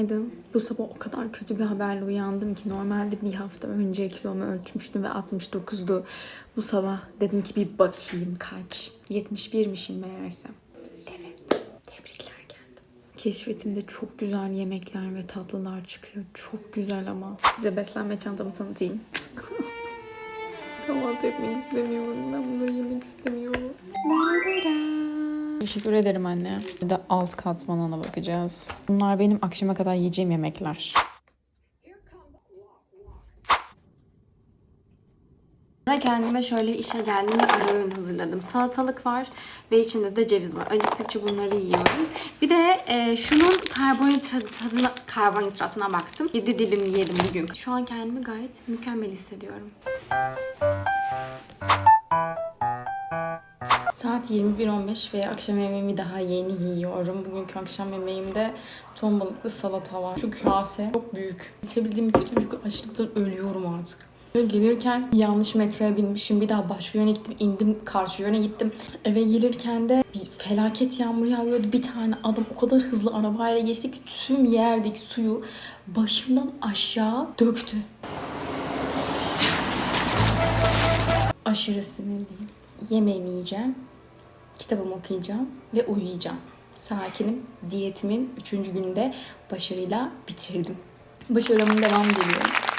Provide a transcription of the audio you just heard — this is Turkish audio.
Günaydın. Bu sabah o kadar kötü bir haberle uyandım ki normalde bir hafta önce kilomu ölçmüştüm ve 69'du. Bu sabah dedim ki bir bakayım kaç. 71'mişim meğerse. Evet. Tebrikler kendim. Keşfetimde çok güzel yemekler ve tatlılar çıkıyor. Çok güzel ama. Size beslenme çantamı tanıtayım. Kahvaltı etmek istemiyorum. Ben bunları yemek. Teşekkür ederim anne. Bir de alt katmanına bakacağız. Bunlar benim akşama kadar yiyeceğim yemekler. Kendime şöyle işe geldim ve ara öğün hazırladım. Salatalık var ve içinde de ceviz var. Acıktıkça bunları yiyorum. Bir de e, şunun karbonhidratına, karbonhidratına baktım. 7 dilim yedim bugün. Şu an kendimi gayet mükemmel hissediyorum. Saat 21.15 ve akşam yemeğimi daha yeni yiyorum. Bugünkü akşam yemeğimde ton balıklı salata var. Şu kase çok büyük. Bitirebildiğimi bitirdim çünkü açlıktan ölüyorum artık. Gelirken yanlış metroya binmişim. Bir daha başka yöne gittim. indim karşı yöne gittim. Eve gelirken de bir felaket yağmur yağıyordu. Bir tane adam o kadar hızlı arabayla geçti ki tüm yerdeki suyu başımdan aşağı döktü. Aşırı sinirliyim. Yemeğimi yiyeceğim, kitabımı okuyacağım ve uyuyacağım. Sakinim. Diyetimin 3. gününde başarıyla bitirdim. Başarımın devam geliyor.